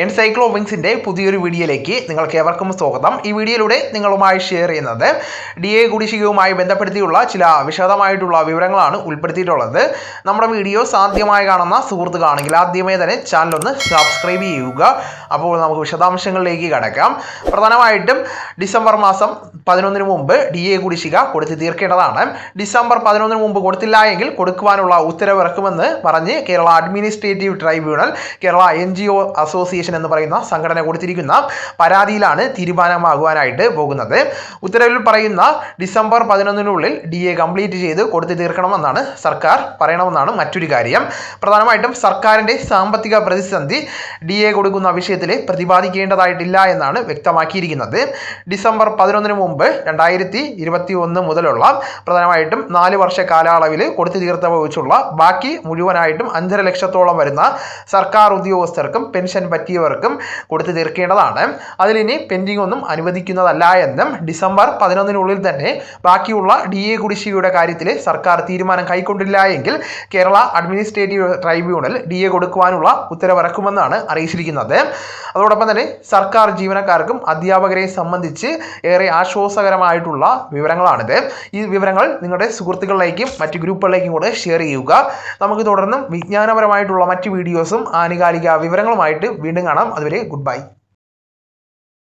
എൻസൈക്ലോ വിങ്സിന്റെ പുതിയൊരു വീഡിയോയിലേക്ക് നിങ്ങൾക്ക് ഏവർക്കും സ്വാഗതം. ഈ വീഡിയോയിലൂടെ നിങ്ങളുമായി ഷെയർ ചെയ്യുന്നത് ഡി എ കുടിശ്ശികയുമായി ബന്ധപ്പെടുത്തിയുള്ള ചില വിശദമായിട്ടുള്ള വിവരങ്ങളാണ് ഉൾപ്പെടുത്തിയിട്ടുള്ളത്. നമ്മുടെ വീഡിയോ സാധ്യമായി കാണുന്ന സുഹൃത്തുക്കാണെങ്കിൽ ആദ്യമേ തന്നെ ചാനൽ ഒന്ന് സബ്സ്ക്രൈബ് ചെയ്യുക. അപ്പോൾ നമുക്ക് വിശദാംശങ്ങളിലേക്ക് കടക്കാം. പ്രധാനമായിട്ടും ഡിസംബർ മാസം പതിനൊന്നിന് മുമ്പ് ഡി എ കുടിശ്ശിക കൊടുത്തു തീർക്കേണ്ടതാണ്. ഡിസംബർ പതിനൊന്നിന് മുമ്പ് കൊടുത്തില്ല എങ്കിൽ കൊടുക്കുവാനുള്ള ഉത്തരവിറക്കുമെന്ന് പറഞ്ഞ് Kerala administrative tribunal Kerala N G O association എന്ന് പറയുന്ന സംഘടന കൊടുത്തിരിക്കുന്ന പരാതിയിലാണ് തീരുമാനമാകുവാനായിട്ട് പോകുന്നത്. ഉത്തരവിൽ പറയുന്ന ഡിസംബർ പതിനൊന്നിനുള്ളിൽ ഡി എ കംപ്ലീറ്റ് ചെയ്ത് കൊടുത്തു തീർക്കണമെന്നാണ് സർക്കാർ പറയണമെന്നാണ് മറ്റൊരു കാര്യം. പ്രധാനമായിട്ടും സർക്കാരിന്റെ സാമ്പത്തിക പ്രതിസന്ധി ഡി എ കൊടുക്കുന്ന വിഷയത്തിൽ പ്രതിപാദിക്കേണ്ടതായിട്ടില്ല എന്നാണ് വ്യക്തമാക്കിയിരിക്കുന്നത്. ഡിസംബർ പതിനൊന്നിന് മുമ്പ് രണ്ടായിരത്തി ഇരുപത്തി ഒന്ന് മുതലുള്ള പ്രധാനമായിട്ടും നാല് വർഷ കാലയളവിൽ കൊടുത്തു തീർത്തവ വെച്ചുള്ള ബാക്കി മുഴുവനായിട്ടും അഞ്ചര ലക്ഷത്തോളം വരുന്ന സർക്കാർ ഉദ്യോഗസ്ഥർക്കും പെൻഷൻ പറ്റിയവർക്കും കൊടുത്തു തീർക്കേണ്ടതാണ്. അതിലിനി പെൻഡിംഗ് ഒന്നും അനുവദിക്കുന്നതല്ല എന്നും ഡിസംബർ പതിനൊന്നിനുള്ളിൽ തന്നെ ബാക്കിയുള്ള ഡി എ കുടിശ്ശികയുടെ കാര്യത്തിൽ സർക്കാർ തീരുമാനം കൈക്കൊണ്ടില്ല എങ്കിൽ Kerala administrative tribunal D A കൊടുക്കുവാനുള്ള ഉത്തരവിറക്കുമെന്നാണ് അറിയിച്ചിരിക്കുന്നത്. അതോടൊപ്പം തന്നെ സർക്കാർ ജീവനക്കാർക്കും അധ്യാപകരെ സംബന്ധിച്ച് ഏറെ ആശ്വാസകരമായിട്ടുള്ള വിവരങ്ങളാണിത്. ഈ വിവരങ്ങൾ നിങ്ങളുടെ സുഹൃത്തുക്കളിലേക്കും മറ്റ് ഗ്രൂപ്പുകളിലേക്കും കൂടെ ഷെയർ ചെയ്യുക. നമുക്ക് തുടർന്നും വിജ്ഞാനപരമായിട്ടുള്ള മറ്റ് വീഡിയോസും ആനുകാലിക വിവരങ്ങളുമായിട്ട് വീണ്ടും കാണാം അതുവരെ ഗുഡ് ബൈ